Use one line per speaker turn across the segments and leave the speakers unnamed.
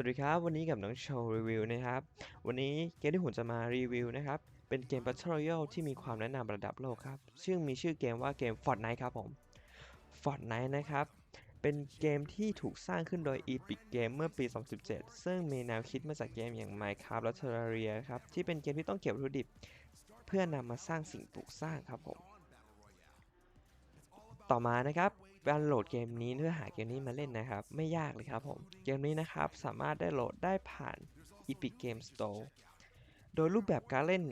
สวัสดีครับ วันนี้กับน้องโชว์รีวิวนะครับ วันนี้เกมที่ผมจะมารีวิวนะครับ เป็นเกม Battle Royale ที่มีความแนะนำระดับโลกครับ ซึ่งมีชื่อเกมว่าเกม Fortnite ครับผม Fortnite นะครับ เป็นเกมที่ถูกสร้างขึ้นโดย Epic Game เมื่อปี 2017 ซึ่งมีแนวคิดมาจากเกมอย่าง Minecraft และ Terraria ครับ ที่เป็นเกมที่ต้องเก็บวัตถุดิบ เพื่อนำมาสร้างสิ่งปลูกสร้างครับผม ต่อมานะครับ การโหลดเกมนี้เพื่อหาเกมนี้มาเล่นนะครับ ไม่ยากเลยครับผม เกมนี้นะครับสามารถได้โหลดได้ผ่าน Epic Game Store โดยรูปแบบการเล่น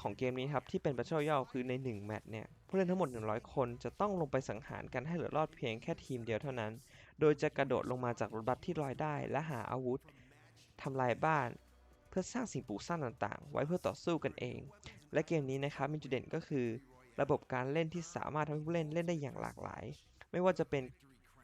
ของเกมนี้ครับที่เป็น Battle Royale คือใน 1 แมตช์เนี่ยผู้เล่นทั้งหมด 100 คนจะต้องลงไปสังหารกันให้เหลือรอดเพียงแค่ทีมเดียวเท่านั้น โดยจะกระโดดลงมาจากรถบัสที่ลอยได้ และหาอาวุธทำลายบ้าน เพื่อสร้างสิ่งปลูกสร้างต่างๆ ไว้เพื่อต่อสู้กันเอง และเกมนี้นะครับมีจุดเด่นก็คือ ระบบการเล่นที่สามารถทำให้ผู้เล่นเล่นได้อย่างหลากหลาย ไม่ว่าจะเป็น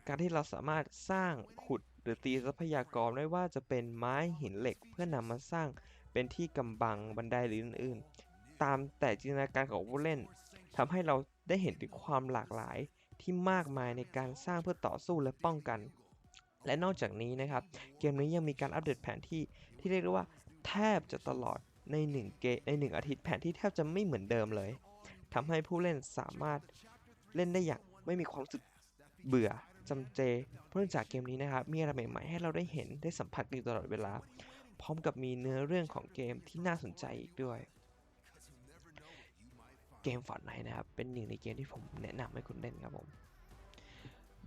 การที่เราสามารถสร้างขุดหรือตีทรัพยากรไม่ว่าจะเป็นไม้หินเหล็ก เพื่อนำมาสร้างเป็นที่กำบังบันไดหรืออื่นๆ ตามแต่จินตนาการของผู้เล่นทำให้เราได้เห็นถึงความหลากหลายที่มากมายในการสร้างเพื่อต่อสู้และป้องกัน และนอกจากนี้นะครับ เกมนี้ยังมีการอัปเดตแผนที่ที่เรียกได้ว่าแทบจะตลอดใน1เกในหนึ่งอาทิตย์แผนที่แทบจะไม่เหมือนเดิมเลยทำให้ผู้เล่นสามารถเล่นได้อย่างไม่มีความรู้สึก เบื่อจำเจเพราะเนื่องจากเกมนี้นะครับมีอะไรใหม่ๆให้เราได้เห็นได้สัมผัสอยู่ตลอดเวลา พร้อมกับมีเนื้อเรื่องของเกมที่น่าสนใจอีกด้วย เกม Fortnite นะครับ เป็นหนึ่งในเกมที่ผมแนะนำให้คุณเล่นครับผม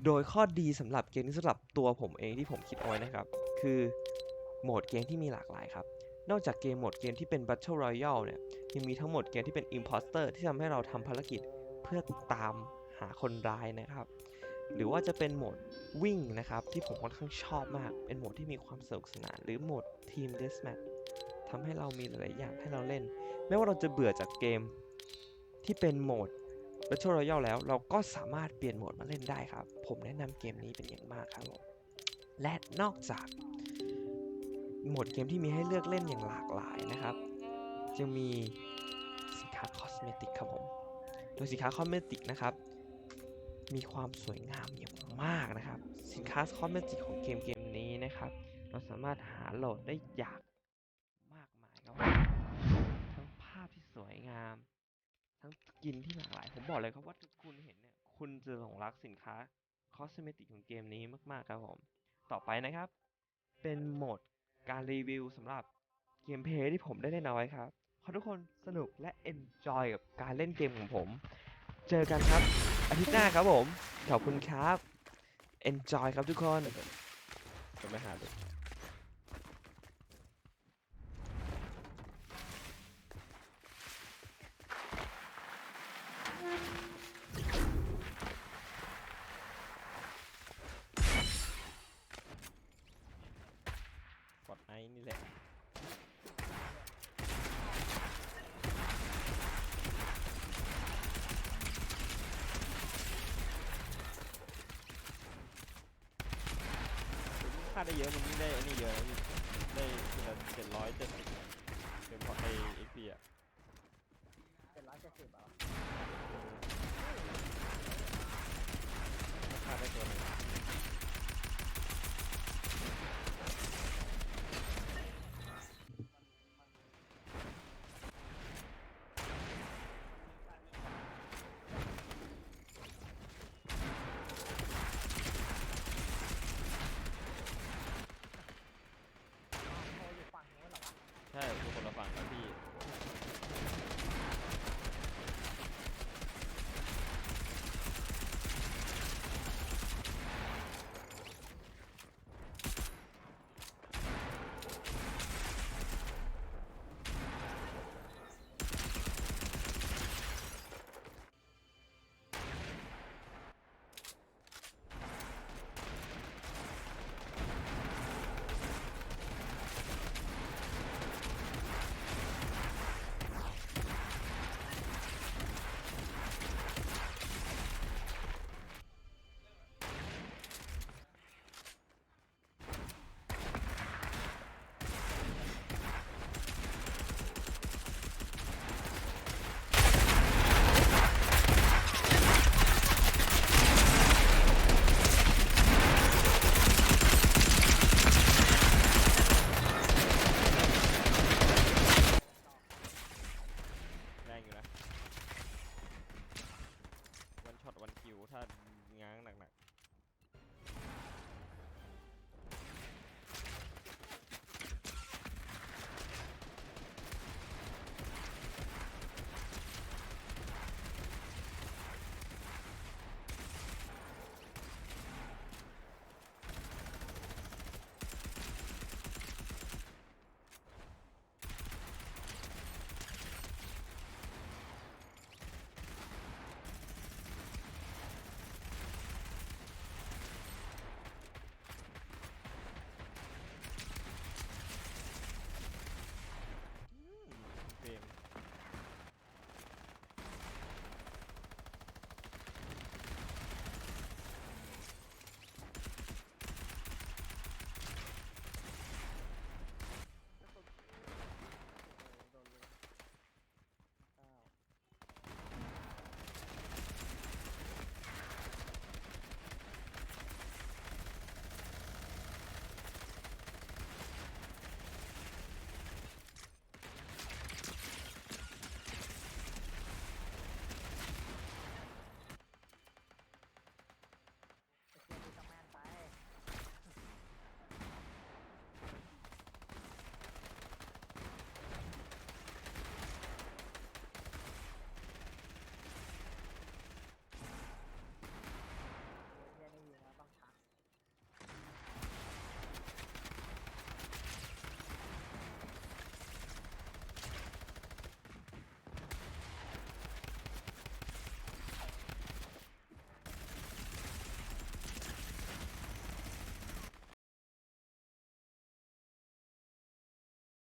โดยข้อดีสำหรับเกมนี้สำหรับตัวผมเองที่ผมคิดเอาไว้นะครับ คือโหมดเกมที่มีหลากหลายครับ นอกจากเกมโหมดเกมที่เป็น Battle Royale เนี่ยยังมีทั้งหมดเกมที่เป็น Imposter ที่ทำให้เราทำภารกิจเพื่อตามหาคนร้ายนะครับ หรือว่าจะเป็นโหมดวิ่งนะครับ ที่ผมค่อนข้างชอบมาก เป็นโหมดที่มีความสนุกสนาน หรือโหมด Team Deathmatch ทำให้เรามีหลายๆอย่างให้เราเล่น ไม่ว่าเราจะเบื่อจากเกมที่เป็นโหมด Battle Royale แล้วเราก็สามารถเปลี่ยนโหมดมาเล่นได้ครับ ผมแนะนำเกมนี้เป็นอย่างมากครับผมและนอกจากโหมดเกมที่มีให้เลือกเล่นอย่างหลากหลายนะครับยังมีสินค้าคอสเมติกครับผม โดยสินค้าคอสเมติกนะครับ มีความสวยงามอย่างมากนะครับ สินค้าคอสเมติกของเกมเกมนี้นะครับ เราสามารถหาโหลดได้อย่างมากมายครับทั้งภาพที่สวยงาม ทั้งสกินที่หลากหลาย ผมบอกเลยครับว่าถ้าคุณเห็นเนี่ย คุณจะหลงรักสินค้าคอสเมติกของเกมนี้มากๆครับผม ต่อไปนะครับ เป็นโหมดการรีวิวสำหรับเกมเพลย์ที่ผมได้เล่นเอาไว้ครับขอทุกคนสนุกและ enjoy กับการเล่นเกมของผม เจอกันครับ อาทิตย์หน้าครับผม ขอบคุณครับ enjoy ครับทุกคนจะไม่หาดู กดไอนี่แหละ
ค่า ได้เยอะมันยิ่งได้อันนี้เยอะนะได้ทีละเจ็ดร้อยเจ็ดสิบเป็นเพราะไอเอ็กพีอะ
เป็นร้อยเจ็ดสิบเหรอ
ค่าได้ตัวหนึง